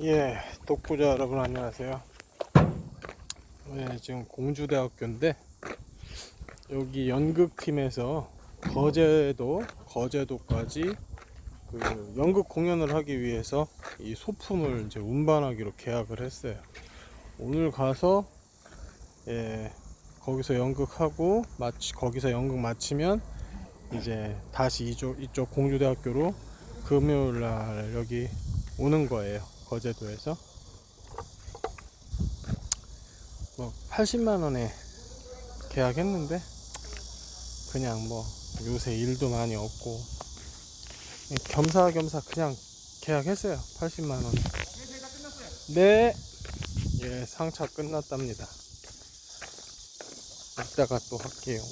예, 독구자 여러분 안녕하세요. 예, 지금 공주대학교인데 여기 연극팀에서 거제도 거제도까지 그 연극 공연을 하기 위해서 이 소품을 이제 운반하기로 계약을 했어요. 오늘 가서 예, 거기서 연극하고 마치 거기서 연극 마치면 이제 다시 이쪽 이쪽 공주대학교로 금요일 날 여기 오는 거예요. 거제도에서 뭐 80만 원에 계약했는데 그냥 뭐 요새 일도 많이 없고 겸사겸사 그냥 계약했어요. 80만 원. 네. 예, 상차 끝났답니다. 이따가 또 할게요.